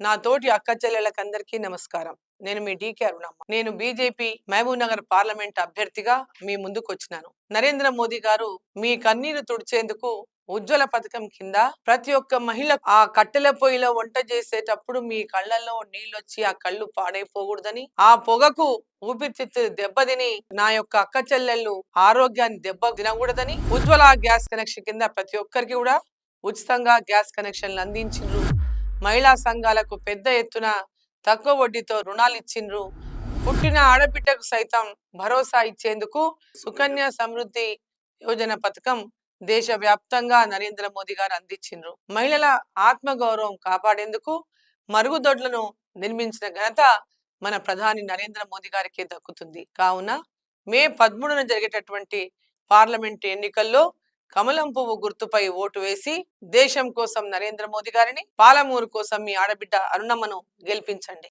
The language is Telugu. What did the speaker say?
నా తోటి అక్క చెల్లెళ్ళకందరికీ నమస్కారం. నేను మీ డీకే అరుణమ్మ. నేను బీజేపీ మహబూబ్ నగర్ పార్లమెంట్ అభ్యర్థిగా మీ ముందుకు వచ్చినాను నరేంద్ర మోదీ గారు మీ కన్నీరు తుడిచేందుకు ఉజ్వల పథకం కింద ప్రతి ఒక్క మహిళ ఆ కట్టెల పొయ్యిలో వంట చేసేటప్పుడు మీ కళ్ళల్లో నీళ్ళొచ్చి ఆ కళ్ళు పాడైపోకూడదని ఆ పొగకు ఊపిరితిత్తు దెబ్బతిని నా యొక్క అక్క చెల్లెళ్ళు ఆరోగ్యాన్ని దెబ్బ తినకూడదని ఉజ్వల గ్యాస్ కనెక్షన్ కింద ప్రతి ఒక్కరికి కూడా ఉచితంగా గ్యాస్ కనెక్షన్లు అందించిండ్రు. మహిళా సంఘాలకు పెద్ద ఎత్తున తక్కువ వడ్డీతో రుణాలు ఇచ్చిండ్రు. పుట్టిన ఆడబిడ్డకు సైతం భరోసా ఇచ్చేందుకు సుకన్య సమృద్ధి యోజన పథకం దేశవ్యాప్తంగా నరేంద్ర మోదీ గారు అందించిండ్రు. మహిళల ఆత్మగౌరవం కాపాడేందుకు మరుగుదొడ్లను నిర్మించిన ఘనత మన ప్రధాని నరేంద్ర మోదీ గారికి దక్కుతుంది. కావున మే పదమూడున జరిగేటటువంటి పార్లమెంట్ ఎన్నికల్లో కమలం పువ్వు గుర్తుపై ఓటు వేసి దేశం కోసం నరేంద్ర మోదీ గారిని పాలమూరు కోసం మీ ఆడబిడ్డ అరుణమ్మను గెలిపించండి.